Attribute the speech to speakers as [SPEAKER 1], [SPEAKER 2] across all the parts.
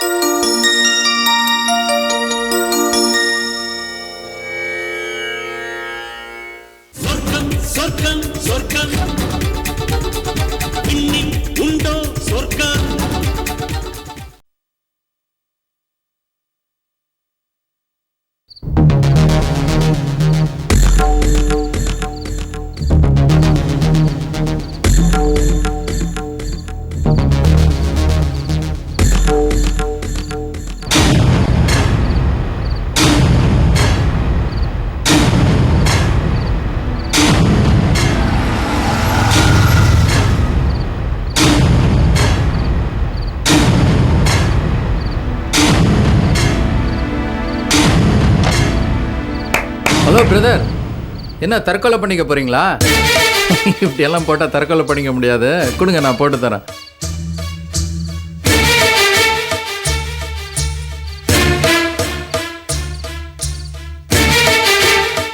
[SPEAKER 1] thank you என்ன தற்கொலை பண்ணிக்க போறீங்களா? இப்படி எல்லாம் போட்டால் தற்கொலை பண்ணிக்க முடியாது. கொடுங்க நான் போட்டு தரேன்.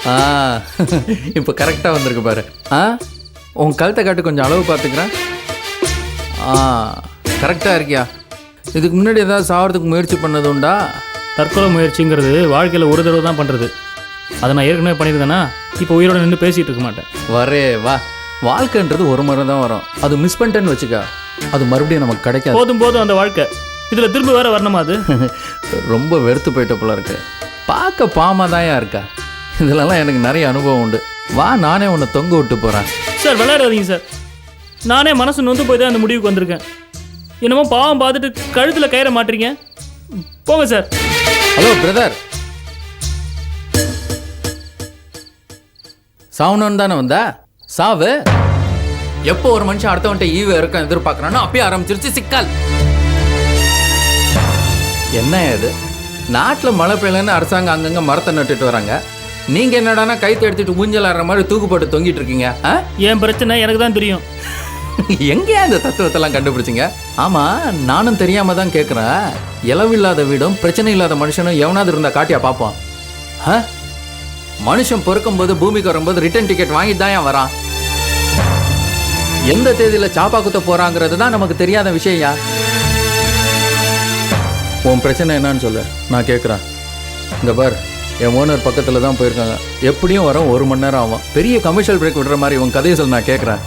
[SPEAKER 1] ஆ இப்போ கரெக்டாக வந்திருக்கு பாரு. ஆ உன் கழுத்தை காட்டு கொஞ்சம் அளவு பார்த்துக்கிறேன். ஆ கரெக்டாக இருக்கியா? இதுக்கு முன்னாடி ஏதாவது சாவறதுக்கு முயற்சி பண்ணது உண்டா?
[SPEAKER 2] தற்கொலை முயற்சிங்கிறது வாழ்க்கையில் ஒரு தடவை தான் பண்ணுறது அதை நான் ஏற்கனவே பண்ணியிருந்தேன்னா இப்போ உயிரோட நின்று பேசிகிட்டு இருக்க மாட்டேன்.
[SPEAKER 1] வரே வா. வாழ்க்கைன்றது ஒரு முறை தான் வரும். அது மிஸ் பண்ணிட்டேன்னு வச்சுக்கா. அது மறுபடியும் நமக்கு கிடைக்காது.
[SPEAKER 2] போதும் போதும் அந்த வாழ்க்கை. இதில் திரும்ப வேற வரணுமா அது?
[SPEAKER 1] ரொம்ப வெறுத்து போயிட்ட போல இருக்கு. பார்க்க பாமா தான் இருக்கா? இதுலலாம் எனக்கு நிறைய அனுபவம் உண்டு. வா நானே உன்னை தொங்க விட்டு போகிறேன்
[SPEAKER 2] சார் விளையாடாதீங்க சார். நானே மனசு நொந்து போய் தான் அந்த முடிவுக்கு வந்திருக்கேன். என்னமோ பாவம் பார்த்துட்டு கழுத்தில் கயிற மாட்டீங்க போங்க சார்.
[SPEAKER 1] ஹலோ பிரதர் சாவணும்னு தானே வந்தா? சாவு? எப்போ ஒரு மனுஷன் அடுத்தவன்ட்ட ஈவு இருக்க எதிர்பார்க்கறானோ அப்பயே ஆரம்பிச்சிருச்சு சிக்கல். என்ன இது? நாட்டில் மழை பெய்யலன்னு அரசாங்கம் அங்கங்க மரத்தை நட்டுட்டு வராங்க. நீங்க என்னடானா கைத்து எடுத்துட்டு ஊஞ்சல் ஆடுற மாதிரி தூக்கு போட்டு தொங்கிட்டு இருக்கீங்க?
[SPEAKER 2] என் பிரச்சனை எனக்கு தான் தெரியும்.
[SPEAKER 1] எங்கேயா இந்த தத்துவத்தெல்லாம் கண்டுபிடிச்சிங்க? ஆமா நானும் தெரியாம தான் கேட்குறேன் இளவில்லாத வீடும் பிரச்சனை இல்லாத மனுஷனும் எவனாவது இருந்தா காட்டியா பார்ப்போம் ஆ? மனுஷன் பிறக்கும்போது பூமிக்கு வரும்போது ரிட்டர்ன் டிக்கெட் வாங்கிட்டு தான் ஏன் வரான்? எந்த தேதியில் சாப்பா குத்த போறாங்கிறது தான் நமக்கு தெரியாத விஷயம்யா உன் பிரச்சனை என்னன்னு சொல்லு. நான் கேட்குறேன் இந்த பார் என் ஓனர் பக்கத்தில் தான் போயிருக்காங்க. எப்படியும் வரும் ஒரு மணி நேரம் ஆகும். பெரிய கமர்ஷியல் பிரேக் விடுற மாதிரி உன் கதையை சொல்லி நான் கேட்குறேன்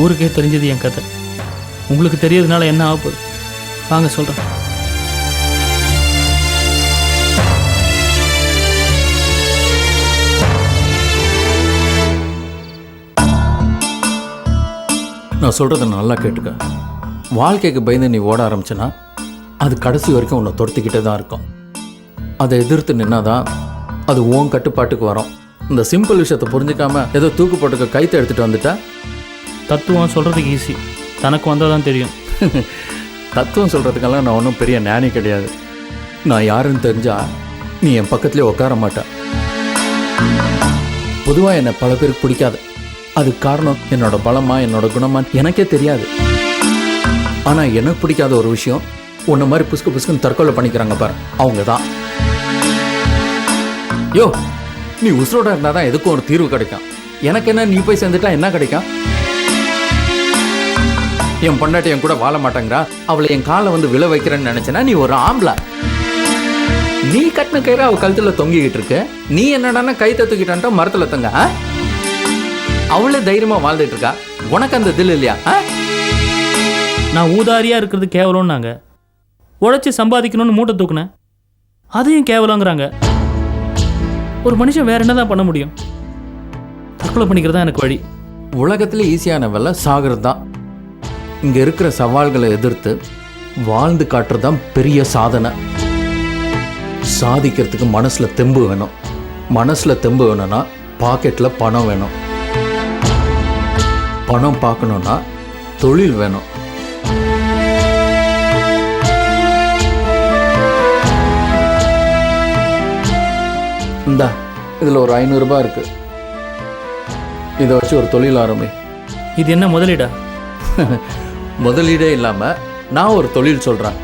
[SPEAKER 2] ஊருக்கே தெரிஞ்சது என் கதை. உங்களுக்கு தெரியறதுனால என்ன ஆகுது வாங்க சொல்கிறேன்
[SPEAKER 1] நான் சொல்கிறத நல்லா கேட்டுக்க. வாழ்க்கைக்கு பயந்து நீ ஓட ஆரம்பிச்சனா அது கடைசி வரைக்கும் உன்னை துரத்திக்கிட்டே தான் இருக்கும். அதை எதிர்த்து நின்னாதான் அது உன் கட்டுப்பாட்டுக்கு வரும். இந்த சிம்பிள் விஷயத்தை புரிஞ்சுக்காம ஏதோ தூக்கு போட்டுக்க கைத்தை எடுத்துட்டு வந்துட்டா?
[SPEAKER 2] தத்துவம் சொல்கிறதுக்கு ஈஸி தனக்கு வந்தால் தான் தெரியும்.
[SPEAKER 1] தத்துவம் சொல்கிறதுக்கெல்லாம் நான் ஒன்றும் பெரிய ஞானி கிடையாது. நான் யாருன்னு தெரிஞ்சா நீ என் பக்கத்துலேயே உட்கார மாட்ட. பொதுவாக என்னை பல பேருக்கு பிடிக்காது. அதுக்கு காரணம் என்னோட பலமா என்னோட குணமா எனக்கே தெரியாது. ஆனால் எனக்கு பிடிக்காத ஒரு விஷயம் உன்ன மாதிரி புஸ்கு புஸ்குன்னு தற்கொலை பண்ணிக்கிறாங்க பாரு அவங்க தான் யோ நீ உசுரோட இருந்தால் தான் எதுக்கும் ஒரு தீர்வு கிடைக்கும். எனக்கு என்ன நீ போய் சேர்ந்துட்டா என்ன கிடைக்கும்? என் பொண்டாட்டி என் கூட வாழ மாட்டேங்கிறா அவளை என் காலை வந்து விழ வைக்கிறேன்னு நினைச்சேன்னா நீ ஒரு ஆம்பளை. நீ கட்டின கயிறு அவள் கழுத்தில் தொங்கிக்கிட்டு இருக்கு நீ என்னடான்னா கை தூக்கிட்டான்ட்டா மரத்தில் தொங்க அவளே தைரியமா வாழ்ந்துட்டு இருக்கா? உனக்கு அந்த தில் இல்லையா?
[SPEAKER 2] நான் ஊதாரியாக இருக்கிறது கேவலம்னாங்க. உழைச்சி சம்பாதிக்கணும்னு மூட்டை தூக்குனேன். அதையும் கேவலங்கிறாங்க. ஒரு மனுஷன் வேற என்ன தான் பண்ண முடியும்? தற்கொலை பண்ணிக்கிறது தான் எனக்கு வழி.
[SPEAKER 1] உலகத்துல ஈஸியான வேலை சாகிறது தான். இங்க இருக்கிற சவால்களை எதிர்த்து வாழ்ந்து காட்டுறது தான் பெரிய சாதனை. சாதிக்கிறதுக்கு மனசுல தெம்பு வேணும். மனசுல தெம்பு வேணும்னா பாக்கெட்ல பணம் வேணும். பணம் பார்க்கணும்னா தொழில் வேணும். இந்தா இதுல ஒரு ஐநூறுரூபா இருக்கு. இதை வச்சு ஒரு தொழில் ஆரம்பி.
[SPEAKER 2] இது என்ன முதலீடா?
[SPEAKER 1] முதலீடே இல்லாமல் நான் ஒரு தொழில் சொல்கிறேன்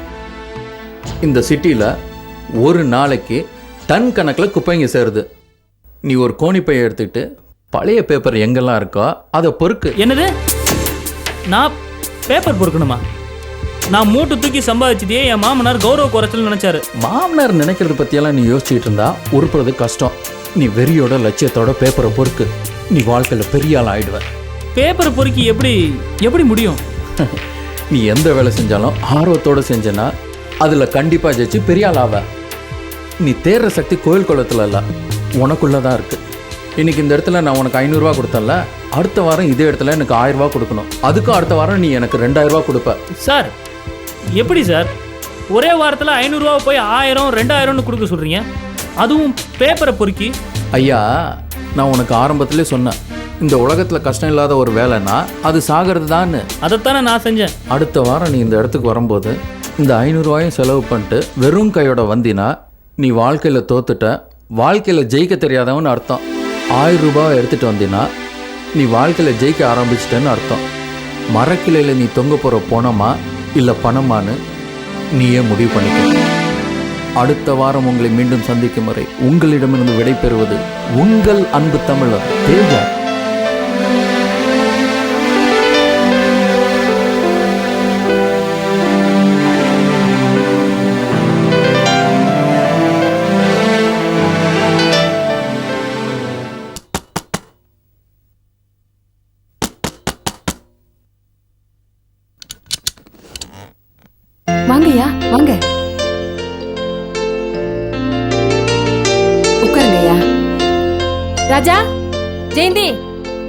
[SPEAKER 1] இந்த சிட்டியில் ஒரு நாளைக்கு டன் கணக்கில் குப்பைங்க சேருது. நீ ஒரு கோணிப்பையை எடுத்துக்கிட்டு பழைய பேப்பர் எங்கெல்லாம் இருக்கோ அதை பொறுக்கு.
[SPEAKER 2] என்னது? நான் பேப்பர் பொறுக்கணுமா? நான் மூட்டை தூக்கி சம்பாதிச்சதே என் மாமனார் கௌரவ குறைச்சல் நினைச்சாரு.
[SPEAKER 1] மாமனார் நினைக்கிறது பற்றியெல்லாம் நீ யோசிச்சுட்டு இருந்தா உருப்புறது கஷ்டம். நீ வெறியோட லட்சியத்தோட பேப்பரை பொறுக்கு. நீ வாழ்க்கையில் பெரிய ஆள் ஆயிடுவ.
[SPEAKER 2] பேப்பர் பொறுக்கி எப்படி எப்படி முடியும்?
[SPEAKER 1] நீ எந்த வேலை செஞ்சாலும் ஆர்வத்தோட செஞ்சனா அதில் கண்டிப்பாக ஜெயிச்சு பெரிய ஆள் ஆவ. நீ தேடுற சக்தி கோயில் குளத்துல இல்ல. உனக்குள்ள தான் இருக்கு. இன்னைக்கு இந்த இடத்துல நான் உனக்கு ஐநூறுரூவா கொடுத்தேன்ல அடுத்த வாரம் இதே இடத்துல எனக்கு ஆயிரம் ரூபாய் கொடுக்கணும். அதுக்கும் அடுத்த வாரம் நீ எனக்கு ரெண்டாயிரம் ரூபாய் கொடுப்ப.
[SPEAKER 2] சார் எப்படி சார்? ஒரே வாரத்தில் ஐநூறுரூவா போய் ஆயிரம் ரெண்டாயிரம்னு கொடுக்க சொல்கிறீங்க அதுவும் பேப்பரை பொறுக்கி?
[SPEAKER 1] ஐயா நான் உனக்கு ஆரம்பத்திலே சொன்னேன். இந்த உலகத்தில் கஷ்டம் இல்லாத ஒரு வேலைன்னா அது சாகிறது தான்னு.
[SPEAKER 2] அதைத்தானே நான் செஞ்சேன்.
[SPEAKER 1] அடுத்த வாரம் நீ இந்த இடத்துக்கு வரும்போது இந்த ஐநூறுரூவாயும் செலவு பண்ணிட்டு வெறும் கையோட வந்தினா நீ வாழ்க்கையில் தோத்துட்ட. வாழ்க்கையில் ஜெயிக்க தெரியாதவன்னு அர்த்தம். ஆயிரம் ரூபாய் எடுத்துகிட்டு வந்தீங்கன்னா நீ வாழ்க்கையில் ஜெயிக்க ஆரம்பிச்சிட்டேன்னு அர்த்தம். மரக்கிளையில் நீ தொங்க போகிற பணமா இல்லை பணமான்னு நீயே முடிவு பண்ணிக்க. அடுத்த வாரம் உங்களை மீண்டும் சந்திக்கும் வரை உங்களிடமிருந்து விடைபெறுவது உங்கள் அன்பு தமிழர் தேஜா.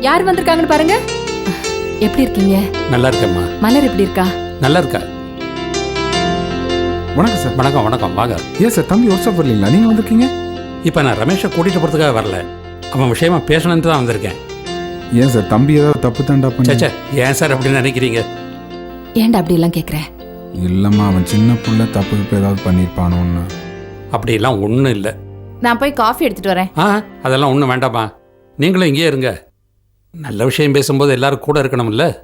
[SPEAKER 3] யார் வந்திருக்காங்கன்னு பாருங்க. எப்படி இருக்கீங்க?
[SPEAKER 4] நல்லா இருக்கேம்மா.
[SPEAKER 3] மலர் எப்படி இருக்கா?
[SPEAKER 4] நல்லா இருக்கா?
[SPEAKER 5] வணக்கம் சார்.
[SPEAKER 4] வணக்கம் வணக்கம். வாங்க.
[SPEAKER 5] ஏன் சார் தம்பி ஒர்க் ஷாப் வரலீங்களா? நீங்கள் வந்திருக்கீங்க?
[SPEAKER 4] இப்போ நான் ரமேஷை கூட்டிகிட்டு போகிறதுக்காக வரல. அவன் விஷயமா பேசணுன்ட்டு தான் வந்திருக்கேன்.
[SPEAKER 5] ஏன் சார் தம்பி ஏதாவது தப்பு தாண்டா பண்ணி
[SPEAKER 4] சேச்சே ஏன் சார் அப்படின்னு நினைக்கிறீங்க?
[SPEAKER 3] ஏன்டா அப்படி எல்லாம் கேக்குற?
[SPEAKER 5] இல்லைம்மா அவன் சின்ன புள்ள தப்பு இப்போ ஏதாவது பண்ணியிருப்பானோன்னு.
[SPEAKER 4] அப்படிலாம் ஒன்றும் இல்லை.
[SPEAKER 3] நான் போய் காஃபி எடுத்துட்டு வரேன்.
[SPEAKER 4] ஆ அதெல்லாம் ஒன்றும் வேண்டாம்மா. நீங்களும் இங்கேயே இருங்க. நல்ல விஷயம் பேசும்போது எல்லாரும் கூட இருக்கணும்ல?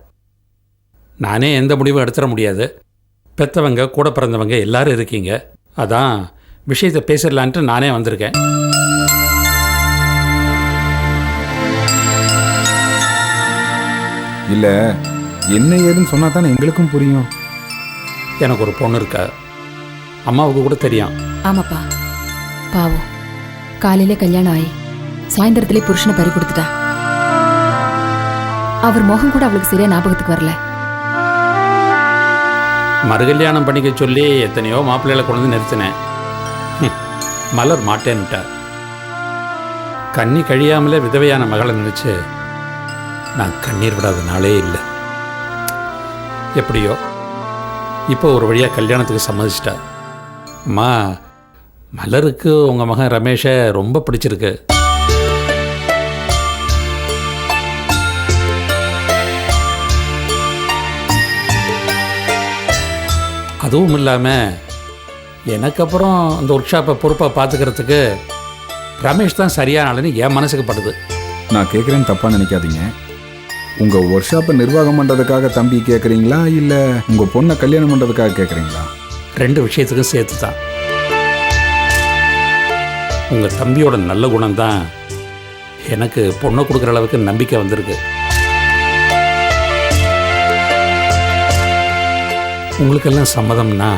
[SPEAKER 4] நானே எந்த முடிவும் எடுத்துட முடியாது. பெத்தவங்க கூட பிறந்தவங்க எல்லாரும் இருக்கீங்க. அதான் விஷயத்தை பேசிடலான்ட்டு நானே வந்திருக்கேன்.
[SPEAKER 5] இல்லை என்ன ஏதுன்னு சொன்னா தானே எங்களுக்கும் புரியும்?
[SPEAKER 4] எனக்கு ஒரு பொண்ணு இருக்கா. அம்மாவுக்கு கூட தெரியும்.
[SPEAKER 3] ஆமாப்பா. பாவம். காலையில கல்யாணம் ஆகி சாயந்தரத்திலே புருஷனை பறி கொடுத்துட்டா. அவர் முகம் கூட அவளுக்கு சரியா ஞாபகத்துக்கு வரல.
[SPEAKER 4] மறுகல்யாணம் பண்ணிக்க சொல்லி எத்தனையோ மாப்பிள்ளைகளை கொண்டு வந்து நிறுத்தினேன். மலர் மாட்டேன்னுட்டார் கண்ணி கழியாமலே விதவையான மகளை நினைச்சு நான் கண்ணீர் விடாத நாளே இல்லை. எப்படியோ இப்போ ஒரு வழியாக கல்யாணத்துக்கு சம்மதிச்சிட்டா. அம்மா மலருக்கு உங்கள் மகன் ரமேஷை ரொம்ப பிடிச்சிருக்கு. அதுவும் இல்லாமல் எனக்கு அப்புறம் அந்த ஒர்க் ஷாப்பை பொறுப்பாக பார்த்துக்கிறதுக்கு ரமேஷ் தான் சரியான ஆளுன்னு என் மனசுக்கு படுது.
[SPEAKER 5] நான் கேட்குறேன்னு தப்பாக நினைக்காதீங்க. உங்கள் ஒர்க் ஷாப்பை நிர்வாகம் பண்ணுறதுக்காக தம்பி கேட்குறீங்களா இல்லை உங்கள் பொண்ணை கல்யாணம் பண்ணுறதுக்காக கேட்குறீங்களா
[SPEAKER 4] ரெண்டு விஷயத்துக்கும் சேர்த்து தான் உங்கள் தம்பியோட நல்ல குணம் தான் எனக்கு பொண்ணை கொடுக்குற அளவுக்கு நம்பிக்கை வந்திருக்கு. உங்களுக்கெல்லாம் சம்மதம்னா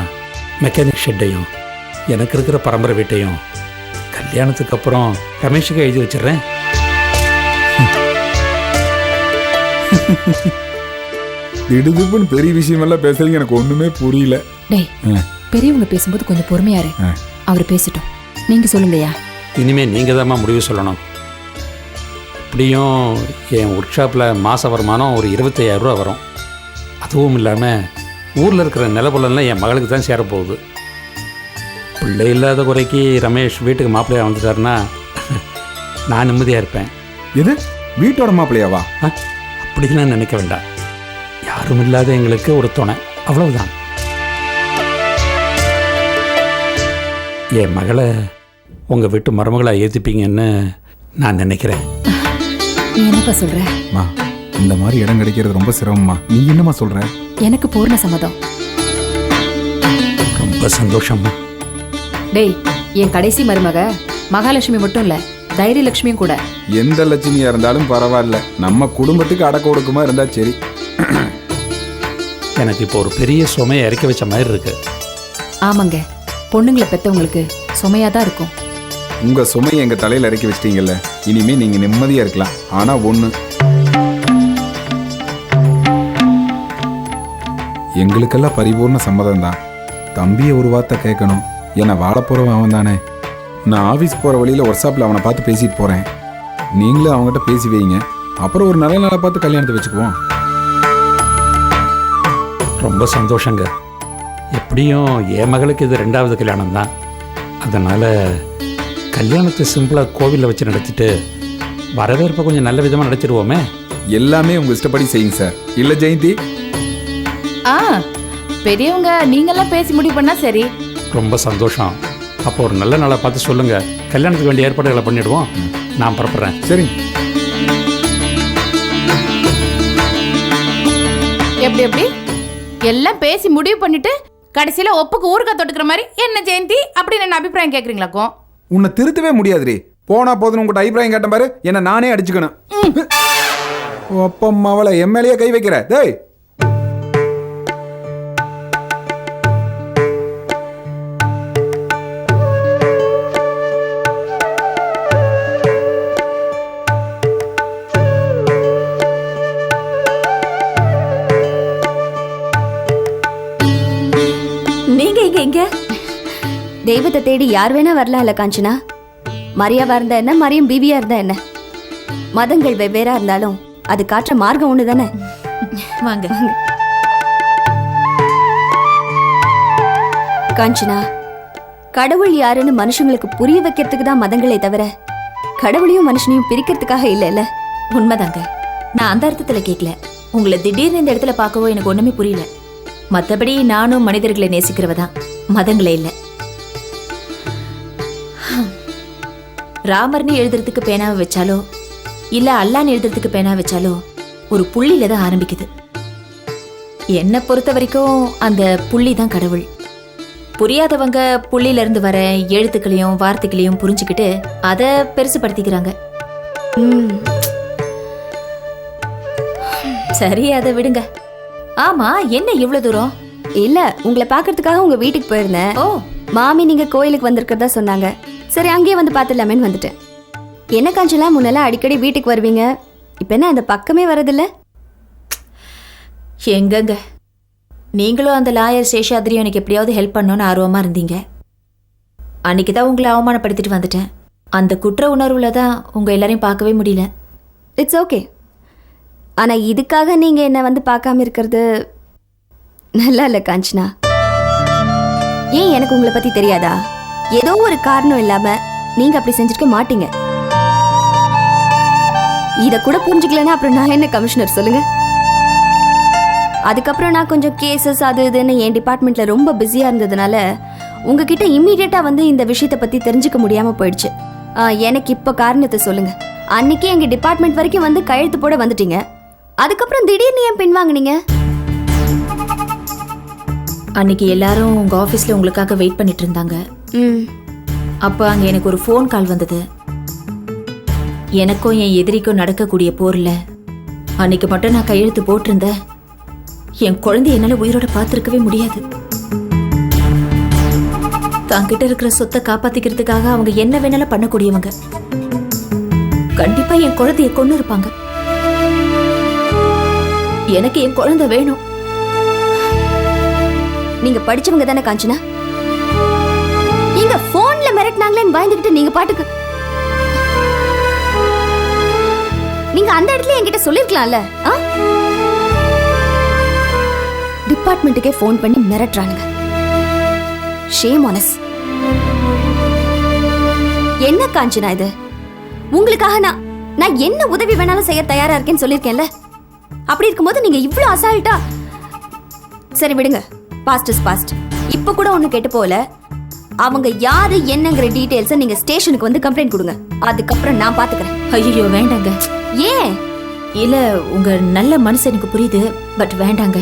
[SPEAKER 4] மெக்கானிக் ஷெட்டையும் எனக்கு இருக்கிற பரம்பரை வீட்டையும் கல்யாணத்துக்கு அப்புறம் ரமேஷுக்கு எழுதி வச்சிடுறேன்.
[SPEAKER 5] திடுதுப்புன்னு பெரிய விஷயமெல்லாம் பேசுறீங்க எனக்கு ஒன்றுமே புரியல.
[SPEAKER 3] டேய். பெரியவங்க பேசும்போது கொஞ்சம் பொறுமையா இரு. அவர் பேசட்டும். நீங்க சொல்லுங்கய்யா.
[SPEAKER 4] இனிமே நீங்கள் தாம்மா முடிவு சொல்லணும். இப்படியும் என் ஒர்க் ஷாப்பில் மாத வருமானம் ஒரு 25000 ரூபா வரும். அதுவும் இல்லாமல் ஊரில் இருக்கிற நிலப்பொலம்லாம் என் மகளுக்கு தான் சேரப்போகுது பிள்ளை இல்லாத குறைக்கு ரமேஷ் வீட்டுக்கு மாப்பிள்ளையா வந்துட்டாருன்னா நான் நிம்மதியாக இருப்பேன்.
[SPEAKER 5] எது? வீட்டோட மாப்பிள்ளையாவா?
[SPEAKER 4] ஆ, அப்படிலாம் நினைக்க வேண்டாம். யாரும் இல்லாத எங்களுக்கு ஒரு துணை. அவ்வளவுதான். என் மகளை உங்கள் வீட்டு மருமகளாக ஏற்றிப்பீங்கன்னு நான் நினைக்கிறேன்.
[SPEAKER 3] என்னப்பா சொல்ற?
[SPEAKER 5] மா இந்த மாதிரி இடம் கிடைக்கிறது ரொம்ப சிரமம்மா. நீ என்னம்மா சொல்ற?
[SPEAKER 3] எனக்கு பூர்ண சம்மதம்.
[SPEAKER 4] ரொம்ப சந்தோஷம்மா.
[SPEAKER 3] டேய் என் கடைசி மருமக மகாலட்சுமி மட்டும் இல்ல தைரியலட்சுமியும் கூட.
[SPEAKER 5] எந்த லட்சுமியா இருந்தாலும் பரவாயில்ல. நம்ம குடும்பத்துக்கு அடக்க ஒடுக்கமா இருந்தா சரி.
[SPEAKER 4] எனக்கு இப்போ ஒரு பெரிய சுமையை இறக்கி வச்ச மாதிரி இருக்கு.
[SPEAKER 3] ஆமாங்க. பொண்ணுங்களை பெத்தவங்களுக்கு சுமையா தான் இருக்கும்.
[SPEAKER 5] உங்க சுமையை எங்க தலையில இறக்கி வச்சிட்டீங்கல்ல. இனிமே நீங்க நிம்மதியா இருக்கலாம். ஆனா ஒண்ணு எங்களுக்கெல்லாம் பரிபூர்ண சம்மதம் தான் தம்பியை ஒரு வார்த்தை கேட்கணும். ஏன்னா வாழ போறவன் அவன் தானே நான் ஆஃபீஸ் போற வழியில ஒர்க்ஷாப்ல அவனை பார்த்து பேசிட்டு போறேன். நீங்களும் அவங்ககிட்ட பேசி வைங்க. அப்புறம் ஒரு நல்ல நாளை பார்த்து கல்யாணத்தை வச்சுக்குவோம்.
[SPEAKER 4] ரொம்ப சந்தோஷங்க. எப்படியும் என் மகளுக்கு இது ரெண்டாவது கல்யாணம் தான் அதனால் கல்யாணத்தை சிம்பிளாக கோவிலில் வச்சு நடத்திட்டு வரவேற்பை கொஞ்சம் நல்ல விதமாக நடத்திடுவோமே.
[SPEAKER 5] எல்லாமே உங்க இஷ்டப்படி செய்யுங்க சார். இல்ல ஜெயந்தி
[SPEAKER 6] ஆ பெரியவங்க நீங்கெல்லாம் பேசி முடிவு பண்ணா சரி.
[SPEAKER 4] ரொம்ப சந்தோஷம். அப்போ ஒரு நல்ல நாளை பார்த்து சொல்லுங்கள் கல்யாணத்துக்கு வேண்டிய ஏற்பாடுகளை பண்ணிடுவோம். நான் புறப்படுறேன்.
[SPEAKER 5] சரி
[SPEAKER 6] எப்படி எப்படி? எல்லாம் பேசி முடிவு பண்ணிட்டு கடைசியில ஒப்புக்கு ஊருக்கா தொட்டுக்கிற மாதிரி என்ன ஜெயந்தி? அப்படின்னு என்ன அபிப்பிராயம் கேக்குறீங்களாக்கும்
[SPEAKER 5] உன்னை திருத்தவே முடியாதுடி. போனா போதுன்னு உங்கள்கிட்ட அபிப்பிராயம் கேட்டேன் பாரு என்ன நானே அடிச்சுக்கணும். ஒப்பம் அவளை எம்எல்ஏ கை வைக்கிற. டேய்
[SPEAKER 7] தெய்வத்தை தேடி யார் வேணா வரலாம்ல காஞ்சனா? மரியாவா இருந்தா என்ன? மரியம் பிபியா இருந்தா என்ன? மதங்கள் வெவ்வேறா இருந்தாலும் அது காட்டுற மார்க்கம் ஒண்ணு தானே?
[SPEAKER 6] வாங்க.
[SPEAKER 7] காஞ்சனா கடவுள் யாருன்னு மனுஷங்களுக்கு புரிய வைக்கிறதுக்கு தான் மதங்களே தவிர கடவுளையும் மனுஷனையும் பிரிக்கிறதுக்காக இல்லைல்ல?
[SPEAKER 8] உண்மைதாங்க. நான் அந்த அர்த்தத்துல கேட்கல உங்களை திடீர்னு இந்த இடத்துல பார்க்கவோ எனக்கு ஒண்ணுமே புரியல. மத்தபடி நானும் மனிதர்களை நேசிக்கிறவ தான் மதங்களே இல்ல. ராமர்னு எழுதுறதுக்கு பேனாவை வச்சாலோ இல்ல அல்லான்னு எழுதுறதுக்கு பேனா வச்சாலோ ஒரு புள்ளியில தான் ஆரம்பிக்குது. என்னை பொறுத்த வரைக்கும் அந்த புள்ளி தான் கடவுள். புரியாதவங்க புள்ளியில இருந்து வர எழுத்துக்களையும் வார்த்தைகளையும் புரிஞ்சுக்கிட்டு அதை பெருசுபடுத்திக்கிறாங்க.
[SPEAKER 7] ம்,
[SPEAKER 8] சரி அதை விடுங்க. ஆமா என்ன இவ்வளவு தூரம்?
[SPEAKER 7] இல்ல உங்களை பார்க்கறதுக்காக உங்க வீட்டுக்கு போயிருந்தேன்.
[SPEAKER 8] ஓ.
[SPEAKER 7] மாமி நீங்க கோயிலுக்கு வந்திருக்கிறதா சொன்னாங்க. சரி அங்கேயே வந்து பார்த்துடலாமேன்னு வந்துட்டேன். என்ன காஞ்சனா முன்னெல்லாம் அடிக்கடி வீட்டுக்கு வருவீங்க. இப்ப என்ன அந்த பக்கமே வரதில்ல?
[SPEAKER 8] எங்கங்க? நீங்களும் அந்த லாயர் சேஷாத்ரியும் எனக்கு எப்படியாவது ஹெல்ப் பண்ணணும்னு ஆர்வமா இருந்தீங்க. அன்னைக்கு தான் உங்களை அவமானப்படுத்திட்டு வந்துட்டேன். அந்த குற்ற உணர்வுல தான் உங்க எல்லாரையும் பார்க்கவே முடியல.
[SPEAKER 7] இட்ஸ் ஓகே ஆனா இதுக்காக நீங்க என்ன வந்து பார்க்காம இருக்கிறது நல்லா இல்ல காஞ்சனா. ஏன் எனக்கு உங்களை பத்தி தெரியாதா? ஏதோ ஒரு காரணம் இல்லாம நீங்க அப்படி செஞ்சிருக்க மாட்டீங்க. இத கூட புரிஞ்சுக்கலன்னா அப்புறம் நான் என்ன கமிஷனர் சொல்லுங்க? அதுக்கப்புறம் நான் கொஞ்சம் கேசஸ் அது இதுன்னு என் டிபார்ட்மெண்ட்ல ரொம்ப பிஸியா இருந்ததுனால உங்ககிட்ட இம்மீடியட்டா வந்து இந்த விஷயத்தை பத்தி தெரிஞ்சுக்க முடியாம போயிடுச்சு. ஆ, எனக்கு இப்ப காரணத்தை சொல்லுங்க. அன்னைக்கு எங்க டிபார்ட்மெண்ட் வரைக்கும் வந்து கையெழுத்து போட வந்துட்டீங்க. அதுக்கப்புறம் திடீர்னு ஏன் பின்வாங்கினீங்க
[SPEAKER 8] அன்னைக்கு எல்லாரும் உங்க ஆபீஸ்ல உங்களுக்காக வெயிட் பண்ணிட்டு இருந்தாங்க. அப்போ அங்க எனக்கு ஒரு ஃபோன் கால் வந்தது. எனக்கும் என் எதிரிக்கும் நடக்கக்கூடிய போர்ல. அன்னைக்கு மட்டும் நான் கையெழுத்து போட்டிருந்தேன். என் குழந்தை என்னால உயிரோட பார்த்திருக்கவே முடியாது. தங்கிட்ட இருக்கிற சொத்தை காப்பாத்திக்கிறதுக்காக அவங்க என்ன வேணாலும் பண்ணக்கூடியவங்க. கண்டிப்பா என் குழந்தைய கொண்டு இருப்பாங்க. எனக்கு என் குழந்தை வேணும்.
[SPEAKER 7] நீங்க படிச்சவங்க தானே காஞ்சனா? மிரட்டினாங்களேன்னு பயந்துகிட்டு நீங்க பாட்டுக்கு நீங்க அந்த இடத்துல என்கிட்ட சொல்லிருக்கலாம்ல டிபார்ட்மெண்ட்டுக்கே ஃபோன் பண்ணி மிரட்டுறானுங்க. ஷேம் ஆனஸ் என்ன காஞ்சனா இது? உங்களுக்காக நான் நான் என்ன உதவி வேணாலும் செய்ய தயாரா இருக்கேன்னு சொல்லியிருக்கேன்ல? அப்படி இருக்கும்போது நீங்க இவ்வளவு அசால்ட்டா சரி விடுங்க. பாஸ்ட் இஸ் பாஸ்ட் இப்போ கூட ஒண்ணு கெட்டு போல அவங்க யாரு என்னங்கிற டீடைல்ஸை நீங்க ஸ்டேஷனுக்கு வந்து கம்ப்ளைண்ட் கொடுங்க. அதுக்கப்புறம் நான் பாத்துக்கிறேன்.
[SPEAKER 8] ஐயோ வேண்டாங்க.
[SPEAKER 7] ஏன்?
[SPEAKER 8] இல்ல உங்க நல்ல மனசு எனக்கு புரியுது பட் வேண்டாங்க.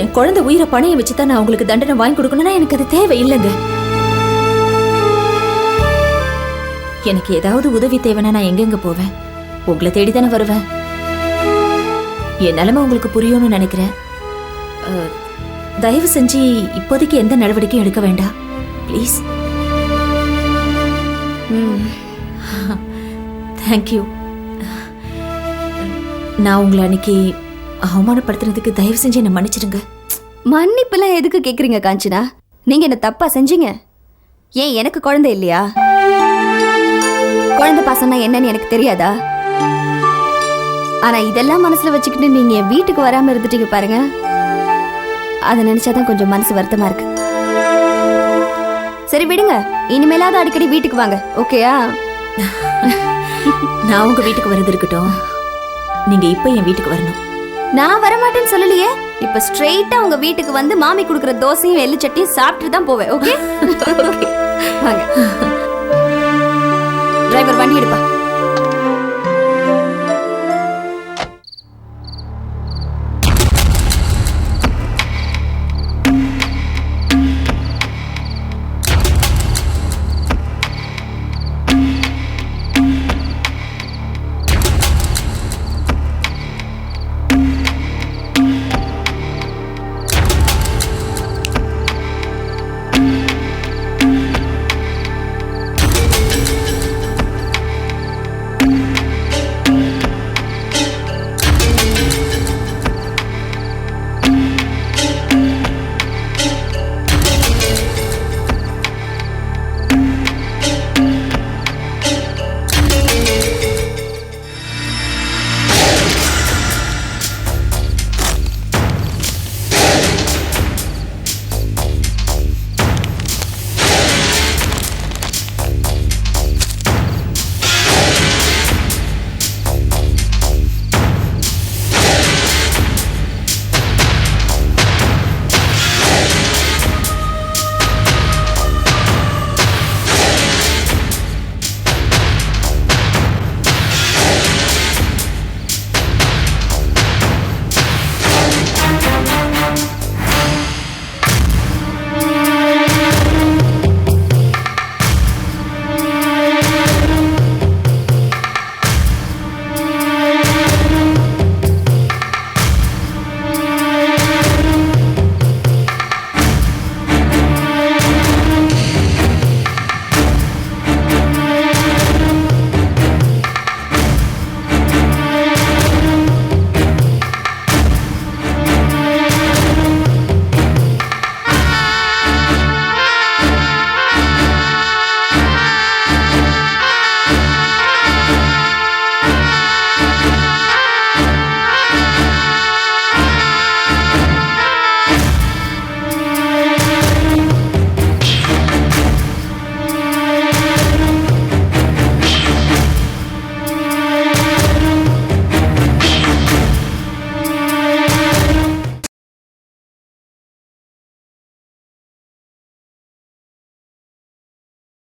[SPEAKER 8] என் குழந்தை உயிரை பணைய வச்சு தான் நான் உங்களுக்கு தண்டனை வாங்கி கொடுக்கணும்னா எனக்கு அது தேவை இல்லைங்க எனக்கு ஏதாவது உதவி தேவைன்னா நான் எங்கெங்க போவேன்? உங்களை தேடி தானே வருவேன். என் நிலைமை உங்களுக்கு புரியும்னு நினைக்கிறேன். தயவு செஞ்சு இப்போதைக்கு எந்த நடவடிக்கையும் எடுக்க வேண்டாம். ப்ளீஸ்
[SPEAKER 7] ம்
[SPEAKER 8] தேங்க்யூ நான் உங்களை அன்னைக்கு அவமானப்படுத்துறதுக்கு தயவு செஞ்சு என்னை மன்னிச்சிடுங்க.
[SPEAKER 7] மன்னிப்பெல்லாம் எதுக்கு கேட்குறீங்க காஞ்சனா? நீங்கள் என்ன தப்பா செஞ்சீங்க? ஏன் எனக்கு குழந்தை இல்லையா? குழந்தை பாசம்னா என்னன்னு எனக்கு தெரியாதா? ஆனால் இதெல்லாம் மனசில் வச்சுக்கிட்டு நீங்கள் என் வீட்டுக்கு வராமல் இருந்துட்டீங்க பாருங்க. அதை நினைச்சாதான் கொஞ்சம் மனசு வருத்தமாக இருக்குது சரி விடுங்க. இனிமேலாவது அடிக்கடி வீட்டுக்கு வாங்க ஓகேயா?
[SPEAKER 8] நான் உங்க வீட்டுக்கு வரது இருக்கட்டும். நீங்க இப்போ என் வீட்டுக்கு வரணும்.
[SPEAKER 7] நான் வரமாட்டேன்னு சொல்லலையே. இப்ப ஸ்ட்ரெயிட்டா உங்க வீட்டுக்கு வந்து மாமி கொடுக்குற தோசையும் எள்ளு சட்டியும் சாப்பிட்டு தான் போவேன் ஓகே? வாங்க. டிரைவர் வண்டி எடுப்பா.